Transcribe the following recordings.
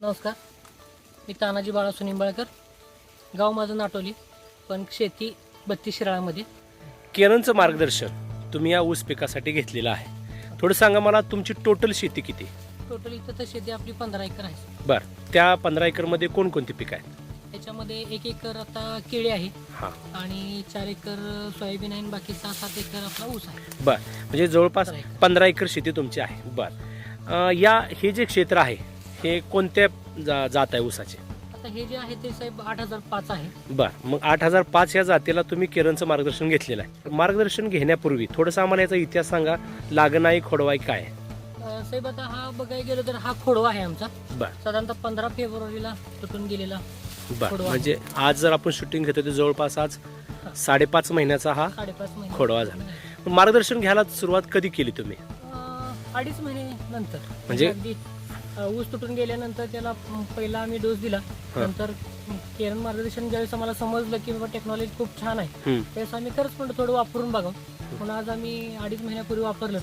नमस्कार. मी तानाजी बाळासू निंबाळकर गाव माझं नाटोली पण शेती बत्तीस शिराळामध्ये. केरनचं मार्गदर्शन तुम्ही या ऊस पिकासाठी घेतलेलं आहे. थोडं सांगा मला तुमची टोटल शेती किती? टोटल इथं तर शेती आपली पंधरा एकर आहे. बरं त्या पंधरा एकरमध्ये कोणकोणती पिकं आहेत? त्याच्यामध्ये एक एकर आता केळी आहे हां. आणि चार एकर सोयाबीन आहे आणि बाकी सहा सात एकर आपला ऊस आहे. बरं म्हणजे जवळपास पंधरा एकर. पंधरा एकर शेती तुमची आहे. बरं. अं, या हे जे क्षेत्र आहे हे कोणत्या जा जात आहे ऊसाचे? आता हे जे आहे ते साहेब आठ हजार पाच आहे. बरं मग आठ हजार पाच या जातीला तुम्ही केरनचं मार्गदर्शन घेतलेलं आहे. मार्गदर्शन घेण्यापूर्वी थोडंसं आम्हाला याचा इतिहास सांगा लागणाई खोडवाई काय? आहे अं, साहेब आता हा बघायला गेलो तर हा खोडवा आहे आमचा. बरं. साधारणतः पंधरा फेब्रुवारीला तुटून गेलेला बरं खोडवा. म्हणजे आज जर आपण शूटिंग घेतो तर जवळपास आज साडेपाच महिन्याचा हा साडेपाच महिने. खोडवा झाला. मार्गदर्शन घ्यायला सुरुवात कधी केली तुम्ही? अं, अडीच महिने नंतर. म्हणजे? अगदी ऊस तुटून गेल्यानंतर त्याला पहिला आम्ही डोस दिला. नंतर अं, केरन मार्गदर्शन ज्यावेळेस आम्हाला समजलं की बाबा टेक्नॉलॉजी खूप छान आहे. त्यावेळेस आम्ही खरंच म्हणतो थोडं वापरून बघावं म्हणून आज आम्ही अडीच महिन्यापूर्वी वापरलं.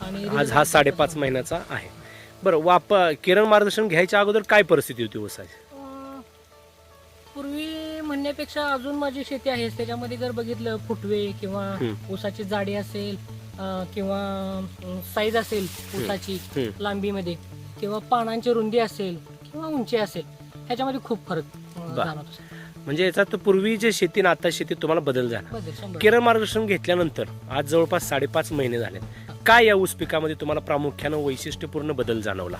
आणि आज हा साडेपाच महिन्याचा आहे. बरं वाप किरण मार्गदर्शन घ्यायच्या अगोदर काय परिस्थिती होती ऊसाची? पूर्वी म्हणण्यापेक्षा अजून माझी शेती आहे त्याच्यामध्ये जर बघितलं फुटवे किंवा. ऊसाची जाडी असेल किंवा साईज असेल ऊसाची. लांबीमध्ये किंवा पानांची रुंदी असेल किंवा उंची असेल ह्याच्यामध्ये खूप फरक अं, बर. जाणवतो म्हणजे याचा तर पूर्वी जे शेती आणि आता शेतीत तुम्हाला बदल झाला बदल शंभर. किरण मार्गदर्शन घेतल्यानंतर आज जवळपास साडेपाच महिने झाले काय या ऊस पिकामध्ये तुम्हाला प्रामुख्यानं वैशिष्ट्यपूर्ण बदल जाणवला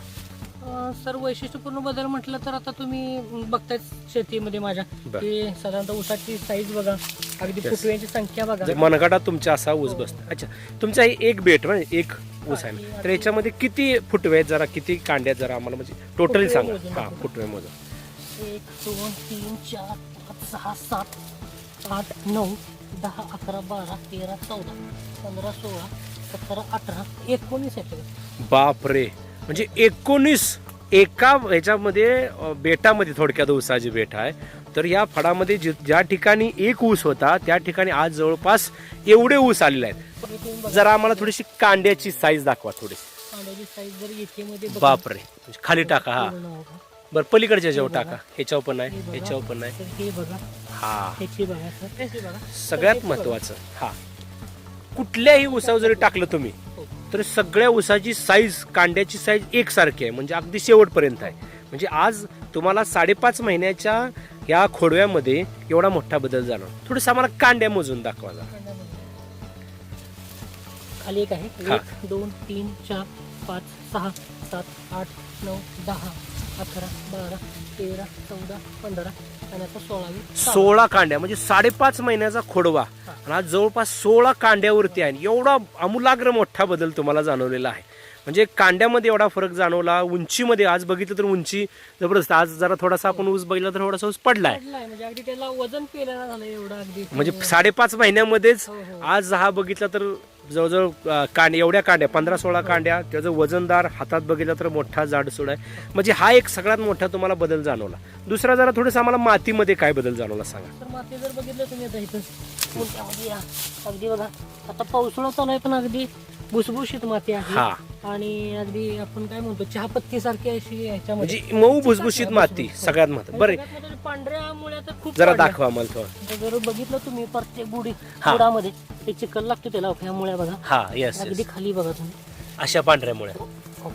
सर वैशिष्ट्यपूर्ण बदल म्हटलं तर आता तुम्ही बघताय शेतीमध्ये माझ्या. बर. की साधारणतः ऊसाची साईज बघा अगदी Yes. फुटव्यांची संख्या बघा. जर मनगटात तुमचा असा ऊस बसतो अच्छा तुमचा हे एक बेट म्हणजे एक ऊस आहे. ना तर याच्यामध्ये किती फुटवे आहेत जरा किती कांड्या जरा आम्हाला म्हणजे टोटल फुटवे सांगा. मोजून हा. फुटवे एक दोन तीन चार पाच सहा सात आठ नऊ दहा अकरा बारा तेरा चौदा पंधरा सोळा सतरा अठरा एकोणीस आहे. बाप रे म्हणजे एकोणीस एका ह्याच्यामध्ये बेटामध्ये थोडक्यात ऊसाची बेट आहे तर या फळामध्ये जे- ज्या ठिकाणी एक ऊस होता त्या ठिकाणी आज जवळपास एवढे ऊस आलेले आहेत. जरा आम्हाला थोडीशी कांड्याची साईज दाखवा थोडीशी कांद्याची साईज जर येथे मध्ये बाप रे म्हणजे खाली टाका हा. बरं पलीकडच्या जेव्हा टाका ह्याच्यावर पण आहे हे. ह्याच्यावर पण आहे हे सगळ्यात महत्वाचं हा. कुठल्याही ऊसावर जरी टाकलं तुम्ही. तर सगळ्या ऊसाची साईज कांड्याची साईज एकसारखी आहे म्हणजे अगदी शेवटपर्यंत आहे म्हणजे आज तुम्हाला साडेपाच महिन्याच्या या खोडव्यामध्ये एवढा मोठा बदल झाला थोडस आम्हाला कांड्या मोजून दाखवा. खाली एक आहे. एक दोन तीन चार पाच सहा सात आठ नऊ दहा अकरा बारा तेरा चौदा पंधरा सोळा कांड्या म्हणजे साडेपाच महिन्याचा खोडवा. आणि आज जवळपास सोळा कांड्यावरती आहे. एवढा आमूलाग्र मोठा बदल तुम्हाला जाणवलेला आहे. म्हणजे कांड्यामध्ये एवढा फरक जाणवला उंचीमध्ये आज बघितलं तर उंची जबरदस्त. आज जरा थोडासा आपण ऊस बघितला तर थोडासा ऊस पडलाय. म्हणजे म्हणजे साडेपाच महिन्यामध्येच हो, हो. आज हा बघितला तर जवळजवळ कांड एवढ्या कांड्या पंधरा सोळा कांड्या त्याचं वजनदार हातात बघितलं तर मोठा जाडसूड आहे. म्हणजे हा एक सगळ्यात मोठा तुम्हाला बदल जाणवला. दुसरा जरा थोडंसं आम्हाला मातीमध्ये काय बदल जाणवला सांगा. तर माती जर बघितलं तुम्ही आता इथं. अगदी बघा. आता पावसाळा चालू आहे पण अगदी भुसभुशीत माती आहे. हा. आणि अगदी आपण काय म्हणतो चहापत्ती सारखी अशी ह्याच्यामध्ये म्हणजे मऊ भुसभुशीत माती सगळ्यात महत्त्व बरं. महत्त्वाचं पांढऱ्या मुळ्या तर खूप जरा. दाखवा आम्हाला थोडं. आता जर बघितलं तुम्ही प्रत्येक बुडी हा. बुडामध्ये ते चिकन लागतो त्याला ह्या मुळ्या बघा. हा येस अगदी खाली बघा तुम्ही. अशा पांढऱ्या मुळ्या हो.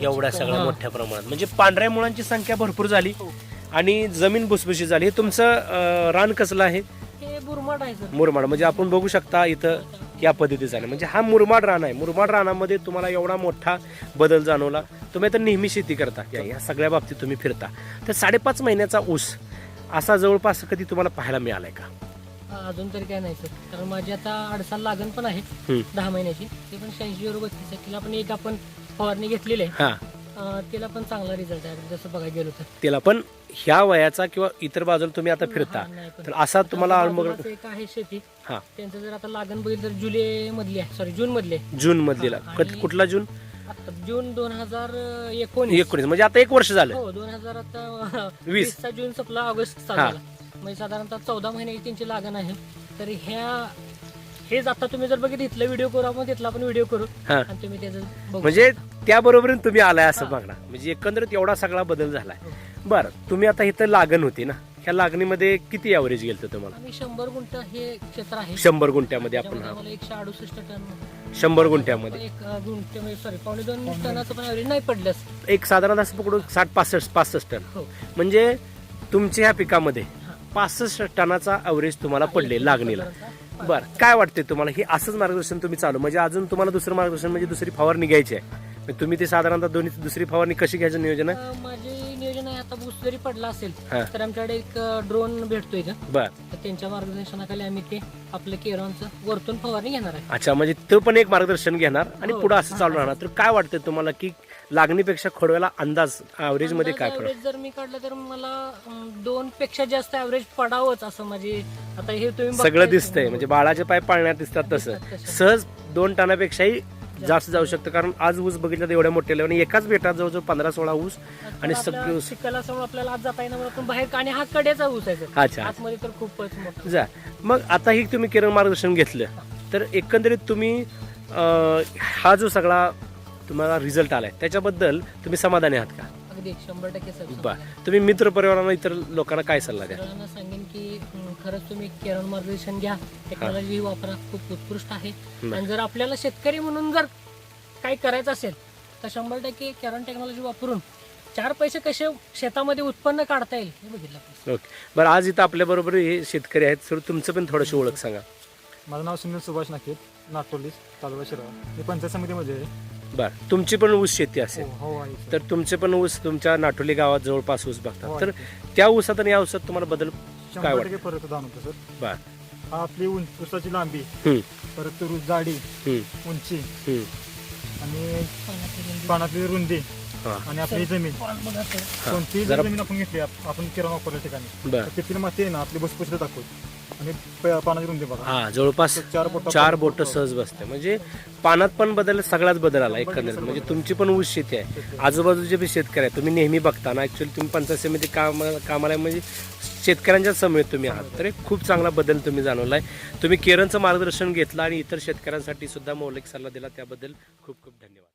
एवढ्या सगळ्या हा. मोठ्या प्रमाणात. म्हणजे पांढऱ्या मुळांची संख्या भरपूर झाली हो. आणि जमीन भुसभुशीत झाली. हे तुमचं अं, रान कसलं आहे? हे बुरमाट आहे सर. मुरमाड. म्हणजे आपण बघू शकता इथं या पद्धतीचं आहे. म्हणजे हा मुरमाड रान आहे. मुरमाड रानामध्ये तुम्हाला एवढा मोठा बदल जाणवला. तुम्ही आता नेहमी शेती करता. या या सगळ्या बाबतीत तुम्ही फिरता. तर साडेपाच महिन्याचा ऊस असा जवळपास कधी तुम्हाला पाहायला मिळालाय का? हा, अजून तरी काय नाही सर. कारण माझी आता अडसाल लागण पण आहे. दहा महिन्याची. ते पण शहाऐंशी युरो बत्तीस आहे तिला पण एक आपण फवारणी घेतलेली आहे. हा. तिला पण चांगला रिझल्ट आहे. जसं बघायला गेलो तर. त्याला पण ह्या वयाचा किंवा इतर बाजूला तुम्ही आता फिरता नाही पण. तर असा तुम्हाला आता अनुभव बाजूलाच एक आहे शेती. हा. त्यांचं जर आता लागण बघितलं तर जुलै मधली आहे. सॉरी जून मधली जून मधलीला हा, आणि- कुठला जून? आता जून दोन हजार एकोणीस. एकोणीस. म्हणजे आता एक वर्ष झालं. हो दोन हजार आता वीस. वीसचा जून संपला ऑगस्ट चालू हा. झाला. म्हणजे साधारणतः चौदा महिन्याची त्यांची लागण आहे. तर ह्या हेच आता तुम्ही जर बघितलं इथलं व्हिडिओ करू आपण तिथला पण व्हिडिओ करू. हा. आणि तुम्ही त्याचं बघू म्हणजे त्याबरोबर तुम्ही आलाय असं हा. मागणार म्हणजे एकंदरीत एवढा सगळा बदल झालाय. बरं तुम्ही आता इथं लागण होती ना? ह्या लागणीमध्ये किती ॲव्हरेज गेलं तुम्हाला? आम्ही शंभर गुंठ हे क्षेत्र आहे. शंभर गुंठ्यामध्ये आपण त्याच्यामध्ये हा. आम्हाला एकशे अडुसष्ट टन शंभर गुंठ्यामध्ये. एक अं, गुंठे म्हणजे सॉरी पावणे दोन टनाचं पण ॲव्हरेज नाही एक साधारण असं पकडून साठ पासष्ट पासष्ट टन. हो. म्हणजे तुमच्या ह्या पिकामध्ये हा. पासष्ट टनाचा अवरेज तुम्हाला पडले लागणीला. बर काय वाटते तुम्हाला? हे असंच मार्गदर्शन तुम्ही चालू. म्हणजे अजून तुम्हाला दुसरं मार्गदर्शन म्हणजे दुसरी फवारणी घ्यायची आहे. तुम्ही ते साधारणतः दोन्ही दुसरी फवारणी कशी घ्यायचं नियोजन? आहे माझे नियोजन आहे आता ऊस जरी पडला असेल हा. तर आमच्याकडे एक ड्रोन भेटतोय का? बर. तर त्यांच्या मार्गदर्शनाखाली आम्ही ते आपलं केरळचं वरतून फवारणी घेणार आहे. अच्छा म्हणजे तो पण एक मार्गदर्शन घेणार आणि हो. पुढे असं चालू राहणार. तर काय वाटतं तुम्हाला की लागणीपेक्षा खोडव्याला अंदाज ऍव्हरेजमध्ये काय पडेल जर मी काढलं तर मला दोन पेक्षा जास्त ऍव्हरेज पडावंच असं म्हणजे आता हे तुम्ही सगळं बघताय दिसतंय. म्हणजे बाळाचे पाय पाळण्यात दिसतात तसं. दिसतात तसं. सहज दोन टनापेक्षाही जास्त जाऊ शकतं. कारण आज ऊस बघितलं तर एवढ्या मोठ्या लेवल एकाच बेटात जवळजवळ पंधरा सोळा ऊस आणि आपल्या सगळे चिखला समोर आपल्याला आज जाता येणार पण बाहेर आणि हा कडेचा ऊस आहे सर. अच्छा. आतमध्ये तर खूपच मोठा. जा. मग आता ही तुम्ही किरण मार्गदर्शन घेतलं. तर एकंदरीत तुम्ही अं, हा जो सगळा तुम्हाला रिझल्ट आलाय. त्याच्याबद्दल तुम्ही समाधानी आहात का? अगदी शंभर टक्के सर तुम्ही मित्र परिवारांना इतर लोकांना काय सल्ला द्या सांगेन की अं, खरंच तुम्ही केरळ मार्गदर्शन घ्या. टेक्नॉलॉजी वापरा खूप उत्कृष्ट आहे. आणि जर आपल्याला शेतकरी म्हणून जर काही करायचं असेल तर शंभर टक्के केरळ टेक्नॉलॉजी वापरून चार पैसे कसे शेतामध्ये उत्पन्न काढता येईल हे बघितलं पाहिजे. ओके. बरं आज इथं आपल्या बरोबर हे शेतकरी आहेत. सर तुमचं पण थोडीशी ओळख सांगा. माझं नाव सुनील सुभाष नाकेत नागटोलीस तालुका शिराळा मी पंचायत समितीमध्ये आहे. बरं तुमची पण ऊस शेती असेल हो हो आहे सर. तर तुमचे पण ऊस तुमच्या नाटोली गावात जवळपास ऊस हो, बघतात आहे तर. त्या ऊसात आणि या ऊसात तुम्हाला बदल काय शंभर वाटतं? टक्के फरक जाणवतो सर बर हा आपली उंच उसाची लांबी हम्म, परत तुरू जाडी हम्म, उंची हम्म. आणि. पानातली रुंदी हा, आणि आपली जमीन. हा. कोणतीही जरा जर जमीन आपण घेतली आप- आपण किराणा वापरल्या ठिकाणी बर तर तिथली माती आहे ना आपली भुसभुशीत दाखवत आणि प- पानाची रुंदी बघा. हा जवळपास चार बोट चार बोट सहज बसते. म्हणजे पानात पण बदल सगळाच बदल आला एकंदरीत. म्हणजे तुमची पण ऊस शेती आहे. आजूबाजूचे बी शेतकरी आहे तुम्ही नेहमी बघता ना ऍक्च्युअली तुम्ही पंचायत समिती काम कामाला म्हणजे शेतकऱ्यांच्या समेत तुम्ही आहात. तर एक खूप चांगला बदल तुम्ही जाणवलाय. तुम्ही केरनचं मार्गदर्शन घेतलं आणि इतर शेतकऱ्यांसाठी सुद्धा मौलिक सल्ला दिला. त्याबद्दल खूप खूप धन्यवाद.